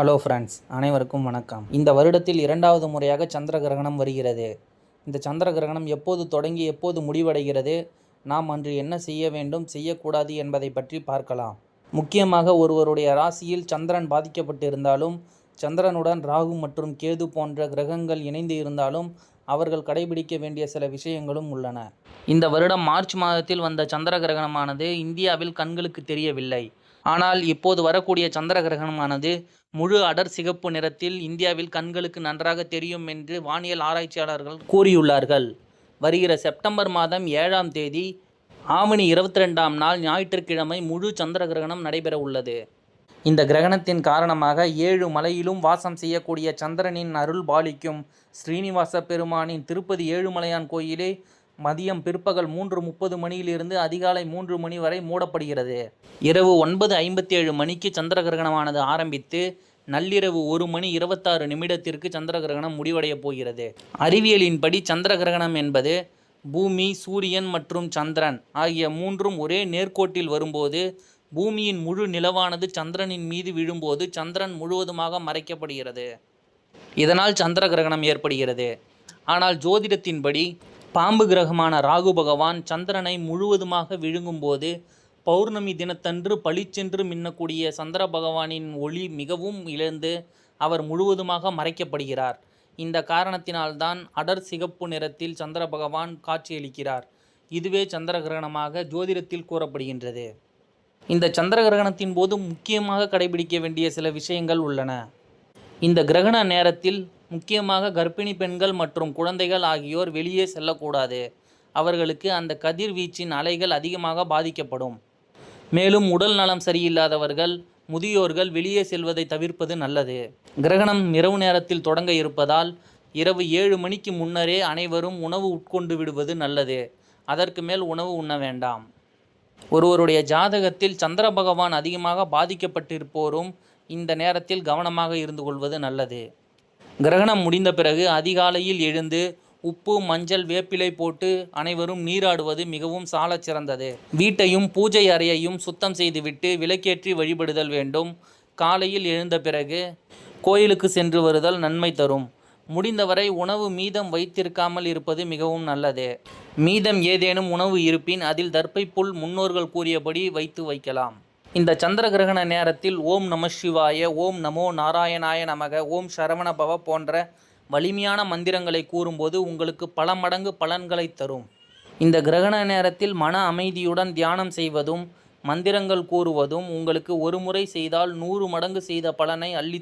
Hello friends அனைவருக்கும் வணக்கம். இந்த வருடத்தில் இரண்டாவது முறையாக சந்திர கிரகணம் வருகிறது. இந்த சந்திர கிரகணம் எப்போது தொடங்கி எப்போது முடிவடைகிறது? நாம் அன்று என்ன செய்ய வேண்டும் செய்யக்கூடாது என்பதை பற்றி பார்க்கலாம். முக்கியமாக ஒருவருடைய ராசியில் சந்திரன் பாதிக்கப்பட்டு இருந்தாலும் சந்திரனுடன் ராகு மற்றும் கேது போன்ற கிரகங்கள் இணைந்து இருந்தாலும் அவர்கள் கடைபிடிக்க வேண்டிய சில விஷயங்களும் உள்ளன. இந்த வருடம் மார்ச் மாதத்தில் வந்த சந்திர கிரகணமானது இந்தியாவில் கண்களுக்கு தெரியவில்லை. ஆனால் இப்போது வரக்கூடிய சந்திர கிரகணமானது முழு அடர் சிகப்பு நிறத்தில் இந்தியாவில் கண்களுக்கு நன்றாக தெரியும் என்று வானியல் ஆராய்ச்சியாளர்கள் கூறியுள்ளார்கள். வருகிற செப்டம்பர் மாதம் ஏழாம் தேதி ஆவணி இருபத்தி ரெண்டாம் நாள் ஞாயிற்றுக்கிழமை முழு சந்திர கிரகணம் நடைபெற உள்ளது. இந்த கிரகணத்தின் காரணமாக ஏழு மலையிலும் வாசம் செய்யக்கூடிய சந்திரனின் அருள் பாலிக்கும் ஸ்ரீனிவாச பெருமானின் திருப்பதி ஏழுமலையான் கோயிலே மதியம் பிற்பகல் மூன்று முப்பது மணியிலிருந்து அதிகாலை மூன்று மணி வரை மூடப்படுகிறது. இரவு ஒன்பது ஐம்பத்தி ஏழு மணிக்கு சந்திர கிரகணமானது ஆரம்பித்து நள்ளிரவு ஒரு மணி இருபத்தாறு நிமிடத்திற்கு சந்திர கிரகணம் முடிவடையப் போகிறது. அறிவியலின்படி சந்திர கிரகணம் என்பது பூமி சூரியன் மற்றும் சந்திரன் ஆகிய மூன்றும் ஒரே நேர்கோட்டில் வரும்போது பூமியின் முழு நிலவானது சந்திரனின் மீது விழும்போது சந்திரன் முழுவதுமாக மறைக்கப்படுகிறது. இதனால் சந்திர கிரகணம் ஏற்படுகிறது. ஆனால் ஜோதிடத்தின்படி பாம்பு கிரகமான ராகு பகவான் சந்திரனை முழுவதுமாக விழுங்கும்போது பௌர்ணமி தினத்தன்று பளிச்சென்று மின்னக்கூடிய சந்திர பகவானின் ஒளி மிகவும் இழந்து அவர் முழுவதுமாக மறைக்கப்படுகிறார். இந்த காரணத்தினால்தான் அடர் சிகப்பு நிறத்தில் சந்திர பகவான் காட்சியளிக்கிறார். இதுவே சந்திர கிரகணமாக ஜோதிடத்தில் கூறப்படுகின்றது. இந்த சந்திர கிரகணத்தின் போது முக்கியமாக கடைபிடிக்க வேண்டிய சில விஷயங்கள் உள்ளன. இந்த கிரகண நேரத்தில் முக்கியமாக கர்ப்பிணி பெண்கள் மற்றும் குழந்தைகள் ஆகியோர் வெளியே செல்லக்கூடாது. அவர்களுக்கு அந்த கதிர்வீச்சின் அலைகள் அதிகமாக பாதிக்கப்படும். மேலும் உடல் நலம் சரியில்லாதவர்கள் முதியோர்கள் வெளியே செல்வதை தவிர்ப்பது நல்லது. கிரகணம் இரவு நேரத்தில் தொடங்க இருப்பதால் இரவு ஏழு மணிக்கு முன்னரே அனைவரும் உணவு உட்கொண்டு விடுவது நல்லது. அதற்கு மேல் உணவு உண்ண வேண்டாம். ஒருவருடைய ஜாதகத்தில் சந்திர பகவான் அதிகமாக பாதிக்கப்பட்டிருப்போரும் இந்த நேரத்தில் கவனமாக இருந்து கொள்வது நல்லது. கிரகணம் முடிந்த பிறகு அதிகாலையில் எழுந்து உப்பு மஞ்சள் வேப்பிலை போட்டு அனைவரும் நீராடுவது மிகவும் சாலச் சிறந்தது. வீட்டையும் பூஜை அறையையும் சுத்தம் செய்துவிட்டு விளக்கேற்றி வழிபடுதல் வேண்டும். காலையில் எழுந்த பிறகு கோயிலுக்கு சென்று வருதல் நன்மை தரும். முடிந்தவரை உணவு மீதம் வைத்திருக்காமல் இருப்பது மிகவும் நல்லது. மீதம் ஏதேனும் உணவு இருப்பின் அதில் தர்ப்பை புல் முன்னோர்கள் கூறியபடி வைத்து வைக்கலாம். இந்த சந்திர கிரகண நேரத்தில் ஓம் நம சிவாய ஓம் நமோ நாராயணாய நமக ஓம் சரவண பவ போன்ற வலிமையான மந்திரங்களை கூறும்போது உங்களுக்கு பல மடங்கு பலன்களை தரும். இந்த கிரகண நேரத்தில் மன அமைதியுடன் தியானம் செய்வதும் மந்திரங்கள் கூறுவதும் உங்களுக்கு ஒரு முறை செய்தால் நூறு மடங்கு செய்த பலனை அள்ளி